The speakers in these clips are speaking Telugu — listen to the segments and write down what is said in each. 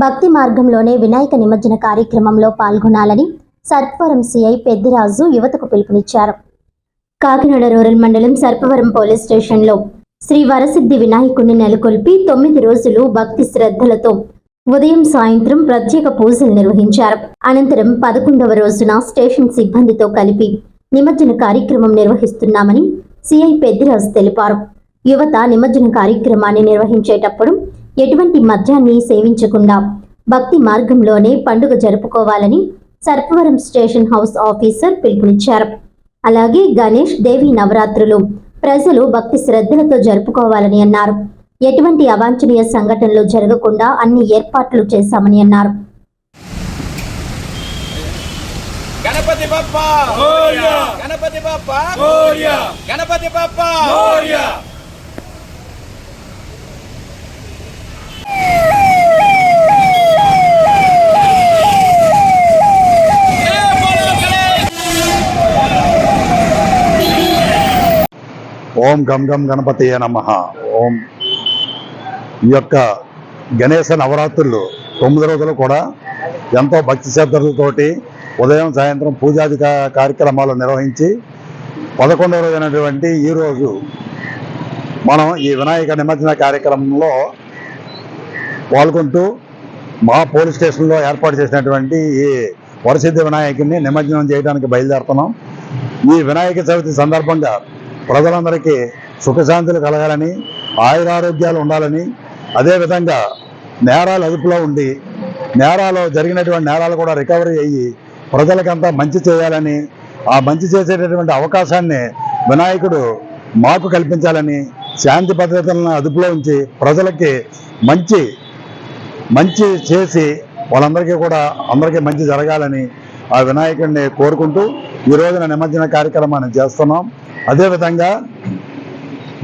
భక్తి మార్గంలోనే వినాయక నిమజ్జన కార్యక్రమంలో పాల్గొనాలని సర్పవరం సిఐ పెద్దిరాజు యువతకు పిలుపునిచ్చారు. కాకినాడ రూరల్ మండలం సర్పవరం పోలీస్ స్టేషన్లో శ్రీ వరసిద్ధి వినాయకుడిని నెలకొల్పి తొమ్మిది రోజులు భక్తి శ్రద్ధలతో ఉదయం సాయంత్రం ప్రత్యేక పూజలు నిర్వహించారు. అనంతరం పదకొండవ రోజున స్టేషన్ సిబ్బందితో కలిపి నిమజ్జన కార్యక్రమం నిర్వహిస్తున్నామని సిఐ పెద్దిరాజు తెలిపారు. యువత నిమజ్జన కార్యక్రమాన్ని నిర్వహించేటప్పుడు ఎటువంటి మద్యాన్ని సేవించకుండా భక్తి మార్గంలోనే పండుగ జరుపుకోవాలని సర్పవరం స్టేషన్ హౌస్ ఆఫీసర్ పిలుపునిచ్చారు. అలాగే గణేష్ దేవి నవరాత్రులు ప్రజలు భక్తి శ్రద్ధలతో జరుపుకోవాలని అన్నారు. ఎటువంటి అవాంఛనీయ సంఘటనలు జరగకుండా అన్ని ఏర్పాట్లు చేశామని అన్నారు. గణపతి. గణపతి. గణపతి బప్ప మోరియా. జై బోలో గణేష్ ఓం గం గం గణపతియే నమ. ఓం. ఈ యొక్క గణేశ నవరాత్రులు తొమ్మిది రోజులు కూడా ఎంతో భక్తి శ్రద్ధలతోటి ఉదయం సాయంత్రం పూజాది కార్యక్రమాలు నిర్వహించి పదకొండవ రోజు అయినటువంటి ఈరోజు మనం ఈ వినాయక నిమజ్జన కార్యక్రమంలో పాల్గొంటూ మా పోలీస్ స్టేషన్లో ఏర్పాటు చేసినటువంటి ఈ వరసిద్ధి వినాయకుడిని నిమజ్జనం చేయడానికి బయలుదేరుతున్నాం. ఈ వినాయక చవితి సందర్భంగా ప్రజలందరికీ సుఖశాంతులు కలగాలని ఆయురారోగ్యాలు ఉండాలని అదేవిధంగా నేరాలు అదుపులో ఉండి నేరాలు జరిగినటువంటి నేరాలు కూడా రికవరీ అయ్యి ప్రజలకంతా మంచి చేయాలని ఆ మంచి చేసేటటువంటి అవకాశాన్ని వినాయకుడు మాకు కల్పించాలని శాంతి భద్రతలను అదుపులో ఉంచి ప్రజలకి మంచి మంచి చేసి వాళ్ళందరికీ కూడా అందరికీ మంచి జరగాలని ఆ వినాయకుడిని కోరుకుంటూ ఈ రోజున నిమజ్జన కార్యక్రమాన్ని చేస్తున్నాం. అదేవిధంగా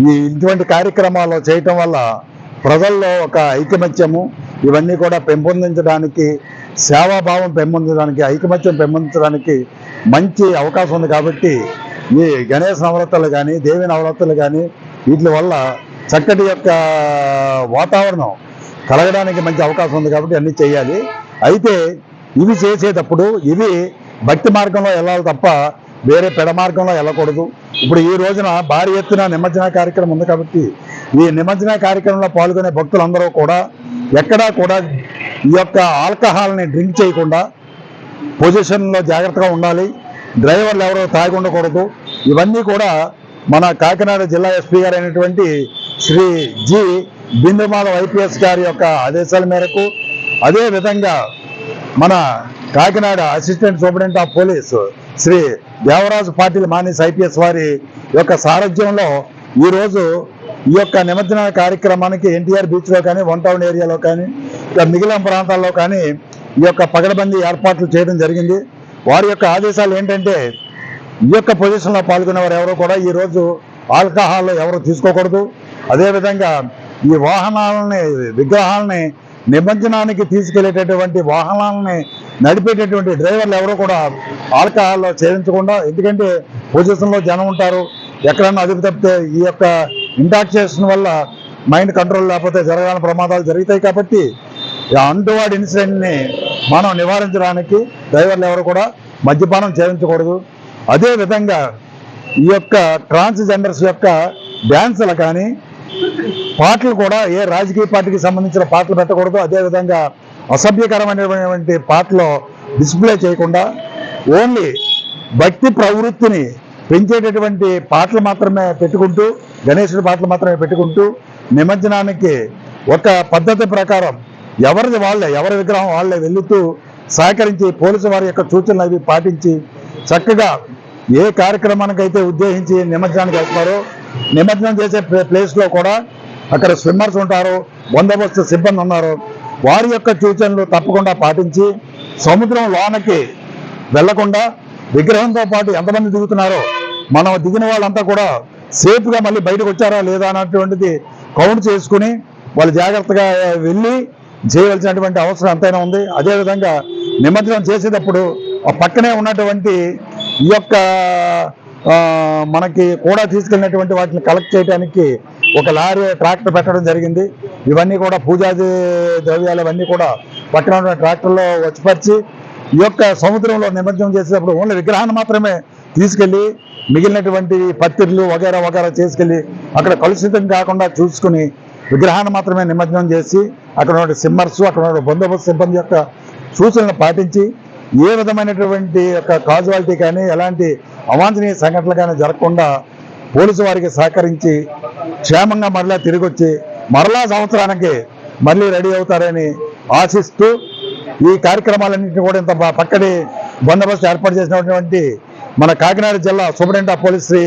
ఈ ఇటువంటి కార్యక్రమాలు చేయటం వల్ల ప్రజల్లో ఒక ఐకమత్యము ఇవన్నీ కూడా పెంపొందించడానికి సేవాభావం పెంపొందించడానికి ఐకమత్యం పెంపొందించడానికి మంచి అవకాశం ఉంది కాబట్టి ఈ గణేష్ నవరాత్రులు కానీ దేవి నవరాత్రులు కానీ వీటి వల్ల చక్కటి యొక్క వాతావరణం కలగడానికి మంచి అవకాశం ఉంది కాబట్టి అన్నీ చేయాలి. అయితే ఇవి చేసేటప్పుడు ఇవి భక్తి మార్గంలో వెళ్ళాలి తప్ప వేరే పెడ మార్గంలో వెళ్ళకూడదు. ఇప్పుడు ఈ రోజున భారీ ఎత్తున నిమజ్జన కార్యక్రమం ఉంది కాబట్టి ఈ నిమజ్జన కార్యక్రమంలో పాల్గొనే భక్తులందరూ కూడా ఎక్కడా కూడా ఈ యొక్క ఆల్కహాల్ని డ్రింక్ చేయకుండా పొజిషన్లో జాగ్రత్తగా ఉండాలి. డ్రైవర్లు ఎవరో తాగి ఉండకూడదు. ఇవన్నీ కూడా మన కాకినాడ జిల్లా ఎస్పీ గారు అయినటువంటి శ్రీ జి బిందుమాధవ్ ఐపీఎస్ గారి యొక్క ఆదేశాల మేరకు అదే విధంగా మన Kakinada assistant superintendent of police Shri Devaraju Patil Manish IPS వారి యొక్క సారథ్యంలో ఈరోజు ఈ యొక్క నిమజ్జన కార్యక్రమానికి ఎన్టీఆర్ బీచ్లో కానీ వన్ టౌన్ ఏరియాలో కానీ ఇక మిగిలిన ప్రాంతాల్లో కానీ ఈ యొక్క పగడబందీ ఏర్పాట్లు చేయడం జరిగింది. వారి యొక్క ఆదేశాలు ఏంటంటే ఈ యొక్క పొజిషన్లో పాల్గొనే వారు ఎవరు కూడా ఈరోజు ఆల్కహాల్ ఎవరు తీసుకోకూడదు. అదేవిధంగా ఈ వాహనాలని విగ్రహాలని నిమజ్జనానికి తీసుకెళ్ళేటటువంటి వాహనాలని నడిపేటటువంటి డ్రైవర్లు ఎవరు కూడా ఆల్కహాల్లో చేయించకుండా ఎందుకంటే పొజిషన్లో జనం ఉంటారు ఎక్కడన్నా అదుపు తప్పితే ఈ యొక్క ఇంటాక్సేషన్ వల్ల మైండ్ కంట్రోల్ లేకపోతే జరగాలని ప్రమాదాలు జరుగుతాయి కాబట్టి ఈ అంటువాడి ఇన్సిడెంట్ని మనం నివారించడానికి డ్రైవర్లు ఎవరు కూడా మద్యపానం చేయించకూడదు అదేవిధంగా ఈ యొక్క ట్రాన్స్జెండర్స్ యొక్క డ్యాన్సులు కానీ పాటలు కూడా ఏ రాజకీయ పార్టీకి సంబంధించిన పాటలు పెట్టకూడదు. అదేవిధంగా అసభ్యకరమైనటువంటి పాటలు డిస్ప్లే చేయకుండా ఓన్లీ భక్తి ప్రవృత్తిని పెంచేటటువంటి పాటలు మాత్రమే పెట్టుకుంటూ గణేశుడి పాటలు మాత్రమే పెట్టుకుంటూ నిమజ్జనానికి ఒక పద్ధతి ప్రకారం ఎవరిది వాళ్ళే ఎవరి విగ్రహం వాళ్ళే వెళుతూ సహకరించి పోలీసు వారి యొక్క సూచనలు అవి పాటించి చక్కగా ఏ కార్యక్రమానికైతే ఉద్దేశించి నిమజ్జనానికి వెళ్తున్నారో నిమజ్జనం చేసే ప్లే- ప్లేస్లో కూడా అక్కడ స్విమ్మర్స్ ఉంటారు బందోబస్తు సిబ్బంది ఉన్నారు. వారి యొక్క సూచనలు తప్పకుండా పాటించి సముద్రం లోనకి వెళ్ళకుండా విగ్రహంతో పాటు ఎంతమంది దిగుతున్నారో మనం దిగిన వాళ్ళంతా కూడా సేఫ్గా మళ్ళీ బయటకు వచ్చారా లేదా అన్నటువంటిది కౌంట్ చేసుకుని వాళ్ళు జాగ్రత్తగా వెళ్ళి చేయవలసినటువంటి అవసరం ఎంతైనా ఉంది. అదేవిధంగా నిమజ్జనం చేసేటప్పుడు ఆ పక్కనే ఉన్నటువంటి ఈ యొక్క మనకి కూడా తీసుకెళ్ళినటువంటి వాటిని కలెక్ట్ చేయడానికి ఒక లారీ ట్రాక్టర్ పెట్టడం జరిగింది. ఇవన్నీ కూడా పూజాది ద్రవ్యాలు ఇవన్నీ కూడా పక్కన ఉన్న ట్రాక్టర్లో వచ్చిపరిచి ఈ యొక్క సముద్రంలో నిమజ్జనం చేసేటప్పుడు ఓన్లీ విగ్రహాన్ని మాత్రమే తీసుకెళ్ళి మిగిలినటువంటి పత్తిర్లు వగేరా వగేరా చేసుకెళ్ళి అక్కడ కలుషితం కాకుండా చూసుకుని విగ్రహాన్ని మాత్రమే నిమజ్జనం చేసి అక్కడ ఉన్న సిమ్మర్స్ అక్కడ ఉన్న బందోబస్తు సిబ్బంది యొక్క సూచనలు పాటించి ఏ విధమైనటువంటి యొక్క కాజువాలిటీ కానీ ఎలాంటి అవాంఛనీయ సంఘటనలు కానీ జరగకుండా పోలీసు వారికి సహకరించి క్షేమంగా మరలా తిరిగి వచ్చి మరలా సంవత్సరానికి మళ్ళీ రెడీ అవుతారని ఆశిస్తూ ఈ కార్యక్రమాలన్నింటినీ కూడా ఇంత పక్కనే బందోబస్తు ఏర్పాటు చేసినటువంటి మన కాకినాడ జిల్లా superintendent of police Shri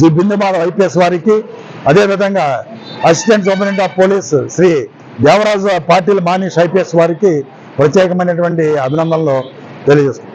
G Bindumadhav IPS వారికి అదేవిధంగా assistant superintendent of police Shri Devaraju Patil Manish IPS వారికి ప్రత్యేకమైనటువంటి అభినందనలు తెలియజేస్తున్నాం.